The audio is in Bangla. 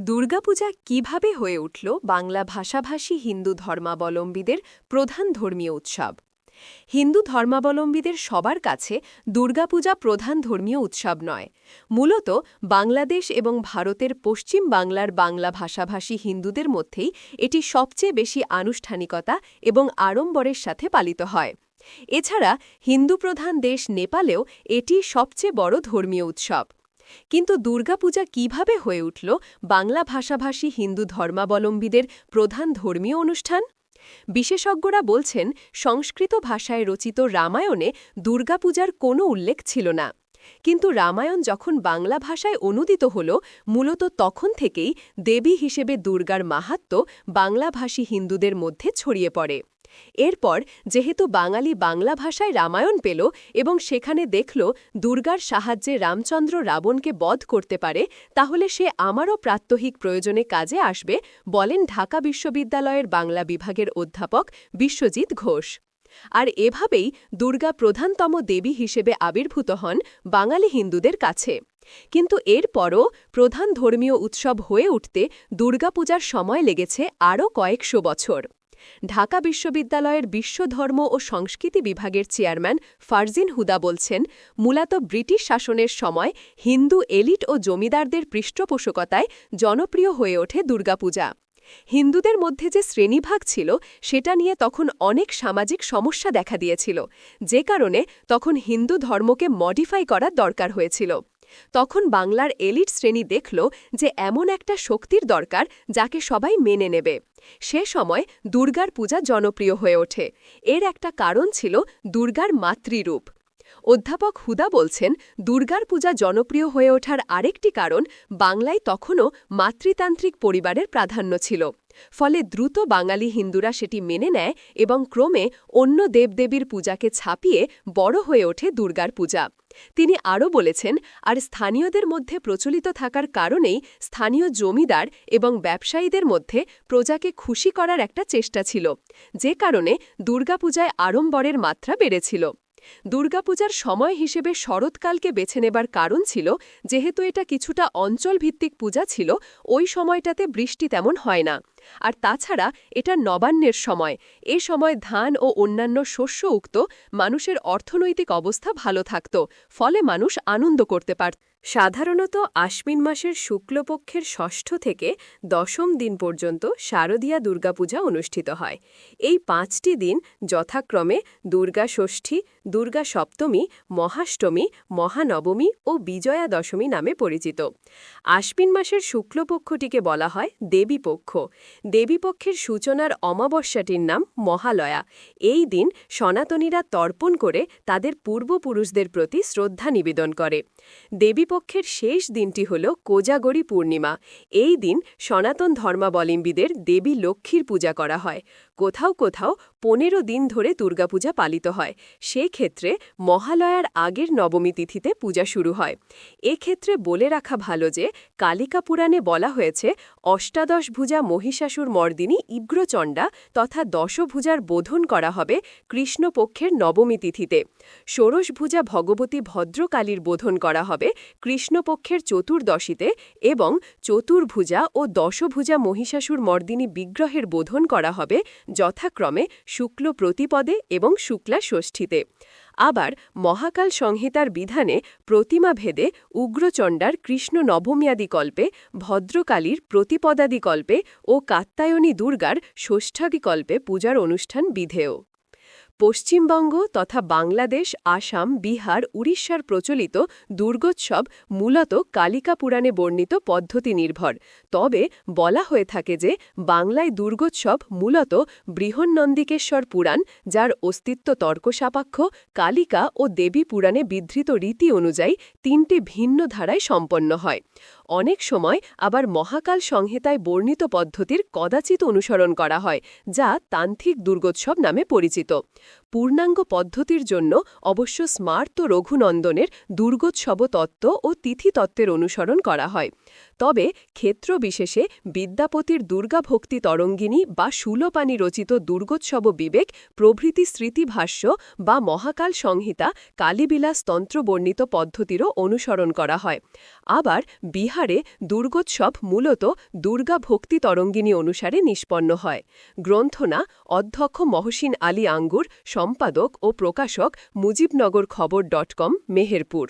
দুর্গাপূজা কীভাবে হয়ে উঠল বাংলা ভাষাভাষী হিন্দু ধর্মাবলম্বীদের প্রধান ধর্মীয় উৎসব? হিন্দু ধর্মাবলম্বীদের সবার কাছে দুর্গাপূজা প্রধান ধর্মীয় উৎসব নয়। মূলত বাংলাদেশ এবং ভারতের পশ্চিম বাংলার বাংলা ভাষাভাষী হিন্দুদের মধ্যেই এটি সবচেয়ে বেশি আনুষ্ঠানিকতা এবং আড়ম্বরের সাথে পালিত হয়। এছাড়া হিন্দু প্রধান দেশ নেপালেও এটি সবচেয়ে বড় ধর্মীয় উৎসব। কিন্তু দুর্গাপূজা কীভাবে হয়ে উঠল বাংলা ভাষাভাষী হিন্দু ধর্মাবলম্বীদের প্রধান ধর্মীয় অনুষ্ঠান? বিশেষজ্ঞরা বলছেন, সংস্কৃত ভাষায় রচিত রামায়ণে দুর্গাপূজার কোনো উল্লেখ ছিল না। কিন্তু রামায়ণ যখন বাংলা ভাষায় অনুদিত হল, মূলত তখন থেকেই দেবী হিসেবে দুর্গার মাহাত্ম বাংলাভাষী হিন্দুদের মধ্যে ছড়িয়ে পড়ে। এরপর যেহেতু বাঙালি বাংলা ভাষায় রামায়ণ পেল এবং সেখানে দেখল দুর্গার সাহায্যে রামচন্দ্র রাবণকে বধ করতে পারে, তাহলে সে আমারও প্রাত্যহিক প্রয়োজনে কাজে আসবে, বলেন ঢাকা বিশ্ববিদ্যালয়ের বাংলা বিভাগের অধ্যাপক বিশ্বজিৎ ঘোষ। আর এভাবেই দুর্গা প্রধানতম দেবী হিসেবে আবির্ভূত হন বাঙালি হিন্দুদের কাছে। কিন্তু এরপরও প্রধান ধর্মীয় উৎসব হয়ে উঠতে দুর্গাপূজার সময় লেগেছে আরও কয়েকশো বছর। ঢাকা বিশ্ববিদ্যালয়ের বিশ্বধর্ম ও সংস্কৃতি বিভাগের চেয়ারম্যান ফারজিন হুদা বলছেন, মূলত ব্রিটিশ শাসনের সময় হিন্দু এলিট ও জমিদারদের পৃষ্ঠপোষকতায় জনপ্রিয় হয়ে ওঠে দুর্গাপূজা। হিন্দুদের মধ্যে যে শ্রেণীভাগ ছিল, সেটা নিয়ে তখন অনেক সামাজিক সমস্যা দেখা দিয়েছিল, যে কারণে তখন হিন্দু ধর্মকে মডিফাই করার দরকার হয়েছিল। তখন বাংলার এলিট শ্রেণি দেখল যে এমন একটা শক্তির দরকার যাকে সবাই মেনে নেবে। সে সময় দুর্গার পূজা জনপ্রিয় হয়ে ওঠে। এর একটা কারণ ছিল দুর্গার মাতৃরূপ। অধ্যাপক হুদা বলছেন, দুর্গার পূজা জনপ্রিয় হয়ে ওঠার আরেকটি কারণ বাংলায় তখনও মাতৃতান্ত্রিক পরিবারের প্রাধান্য ছিল। ফলে দ্রুত বাঙালি হিন্দুরা সেটি মেনে নেয় এবং ক্রমে অন্য দেবদেবীর পূজাকে ছাপিয়ে বড় হয়ে ওঠে দুর্গার পূজা। তিনি আরও বলেছেন, আর স্থানীয়দের মধ্যে প্রচলিত থাকার কারণেই স্থানীয় জমিদার এবং ব্যবসায়ীদের মধ্যে প্রজাকে খুশি করার একটা চেষ্টা ছিল, যে কারণে দুর্গাপূজায় আড়ম্বরের মাত্রা বেড়েছিল। দুর্গাপূজার সময় হিসেবে শরৎকালকে বেছে নেবার কারণ ছিল, যেহেতু এটা কিছুটা অঞ্চলভিত্তিক পূজা ছিল, ওই সময়টাতে বৃষ্টি তেমন হয় না। আর তাছাড়া এটা নবান্নের সময়। এ সময় ধান ও অন্যান্য শস্য উক্ত মানুষের অর্থনৈতিক অবস্থা ভালো থাকত, ফলে মানুষ আনন্দ করতে পারত সাধারণত আশ্বিন মাসের শুক্লপক্ষের ষষ্ঠ থেকে দশম দিন পর্যন্ত শারদীয়া দুর্গাপূজা অনুষ্ঠিত হয়। এই পাঁচটি দিন যথাক্রমে দুর্গা ষষ্ঠী, দুর্গা সপ্তমী, মহাষ্টমী, মহানবমী ও বিজয়া দশমী নামে পরিচিত। আশ্বিন মাসের শুক্লপক্ষটিকে বলা হয় দেবীপক্ষ। দেবীপক্ষের সূচনার অমাবস্যাটির নাম মহালয়া। এই দিন সনাতনীরা তর্পণ করে তাদের পূর্বপুরুষদের প্রতি শ্রদ্ধা নিবেদন করে। দেবীপক্ষের শেষ দিনটি হল কোজাগরী পূর্ণিমা। এই দিন সনাতন ধর্মাবলম্বীদের দেবী লক্ষ্মীর পূজা করা হয়। কোথাও কোথাও পনেরো দিন ধরে দুর্গাপূজা পালিত হয়। ক্ষেত্রে মহালয়ার আগের নবমী তিথিতে পূজা শুরু হয়। এক্ষেত্রে বলে রাখা ভালো যে, কালিকা পুরাণে বলা হয়েছে, অষ্টাদশ ভুজা মহিষাসুর মর্দিনী ইগ্রচণ্ডা তথা দশভুজার বোধন করা হবে কৃষ্ণপক্ষের নবমী তিথিতে। ষোড়শভুজা ভগবতী ভদ্রকালীর বোধন করা হবে কৃষ্ণপক্ষের চতুর্দশীতে এবং চতুর্ভুজা ও দশভুজা মহিষাসুর মর্দিনী বিগ্রহের বোধন করা হবে যথাক্রমে শুক্ল প্রতিপদে এবং শুক্লা ষষ্ঠীতে। আবার মহাকাল সংহিতার বিধানে প্রতিমাভেদে উগ্রচণ্ডার কৃষ্ণ নবম্যাদিকল্পে ভদ্রকালীর প্রতিপদাদিকল্পে ও কাত্তায়নী দুর্গার ষষ্ঠাদিকল্পে পূজার অনুষ্ঠান বিধেয়। পশ্চিমবঙ্গ তথা বাংলাদেশ, আসাম, বিহার, উড়িষ্যার প্রচলিত দুর্গোৎসব মূলত কালিকা পুরাণে বর্ণিত পদ্ধতি নির্ভর। তবে বলা হয়ে থাকে যে বাংলায় দুর্গোৎসব মূলত বৃহন্নন্দিকেশ্বর পুরাণ, যার অস্তিত্ব তর্কসাপাক্ষ, কালিকা ও দেবী পুরাণে বিধৃত রীতি অনুযায়ী তিনটি ভিন্ন ধারায় সম্পন্ন হয়। অনেক সময় আবার মহাকাল সংহিতায় বর্ণিত পদ্ধতির কদাচিত অনুসরণ করা হয়, যা তান্ত্রিক দুর্গোৎসব নামে পরিচিত। পূর্ণাঙ্গ পদ্ধতির জন্য অবশ্য স্মার্ত রঘুনন্দনের দুর্গোৎসব তত্ত্ব ও তিথি তত্ত্বের অনুসরণ করা হয়। তবে ক্ষেত্র বিশেষে বিদ্যাপতির দুর্গাভক্তি তরঙ্গিনী বা শূলপাণি রচিত দুর্গোৎসব বিবেক, প্রভৃতি স্মৃতিভাষ্য বা মহাকাল সংহিতা কালীবিলাস তন্ত্র বর্ণিত পদ্ধতিরও অনুসরণ করা হয়। আবার বিহারে দুর্গোৎসব মূলত দুর্গা ভক্তি তরঙ্গিনী অনুসারে নিষ্পন্ন হয়। গ্রন্থনা অধ্যক্ষ মহসিন আলী আঙ্গুর সম্পাদক ও প্রকাশক মুজিবনগর খবর ডট কম মেহেরপুর।